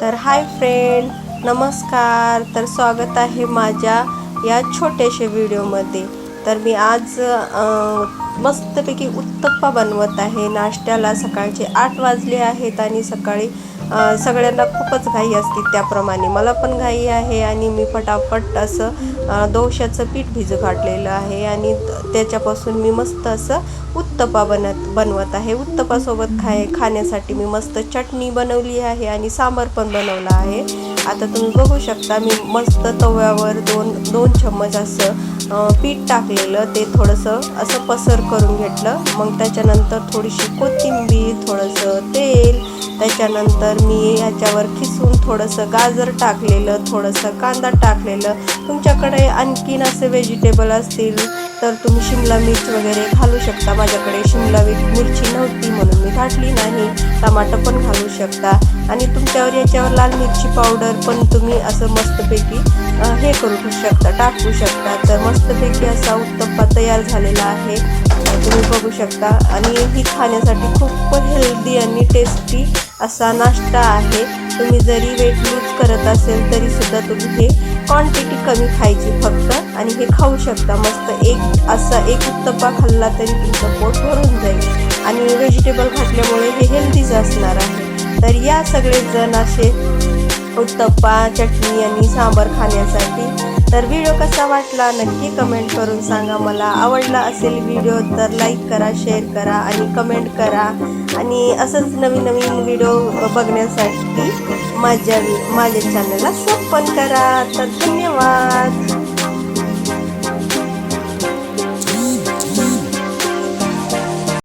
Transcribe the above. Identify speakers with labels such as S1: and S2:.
S1: तर hi friend नमस्कार. तर स्वागत आहे माझ्या या छोट्याशा व्हिडिओमध्ये. तर मी आज मस्तपैकी उत्तप्पा बनवत आहे. नाश्त्याला सकाळचे आठ वाजले आहेत आणि सकाळी सगळ्यांना खूपच घाई असते त्याप्रमाणे. मला पण घाई आहे आणि मी फटाफट असं दोशाचं पीठ भिजू घातलेलं आहे आणि त्याच्यापासून मी मस्त असं उत्तपा बनत बनवत आहे. उत्तपासोबत खाय खाण्यासाठी मी मस्त चटणी बनवली आहे आणि सांबार पण बनवला आहे. आता तुम्ही बघू शकता मी मस्त तव्यावर दोन दोन चम्मच असं पीठ टाकलेलं. ते थोडंसं असं पसर करून घेतलं. मग त्याच्यानंतर थोडीशी कोथिंबीर थोडंसं तेल त्याच्यानंतर मी ह्याच्यावर खिसून थोडंसं गाजर टाकलेलं थोडंसं कांदा टाकलेलं. तुमच्याकडे आणखीन असे व्हेजिटेबल असतील तर तुम्ही शिमला मिर्च वगैरे घालू शकता. माझ्याकडे शिमला मिरची नव्हती म्हणून मी घातली नाही. टमाटर पण घालू शकता. आणि तुमच्यावर याच्यावर लाल मिरची पावडर पण तुम्ही असं मस्तपैकी हे करू शकता टाकू शकता. तर मस्तपैकी असा उत्तप्पा तयार झालेला आहे. तुम्ही बघू शकता. आणि ही खाण्यासाठी खूप हेल्दी आणि टेस्टी असा नाश्ता आहे. तुम्ही जरी वेट लूज करत असेल तरी सुद्धा तुम्ही हे क्वांटिटी कमी खायची फक्त आणि हे खाऊ शकता. मस्त एक असा एक उत्तप्पा खाल्ला तरी तुमचं पोट भरून जाईल. आणि व्हेजिटेबल घातल्यामुळे हे हेल्दीच असणार आहे. तर या सगळेजण असे उत्तप्पा चटणी आणि सांबार खाण्यासाठी तर व्हिडिओ कसा वाटला नक्की कमेंट करून सांगा. मला आवडला असेल व्हिडिओ तर लाईक करा शेअर करा आणि कमेंट करा. आणि असंच नवीन नवीन व्हिडिओ बघण्यासाठी माझ्या माझ्या चॅनलला सबस्क्राईब करा. तर धन्यवाद.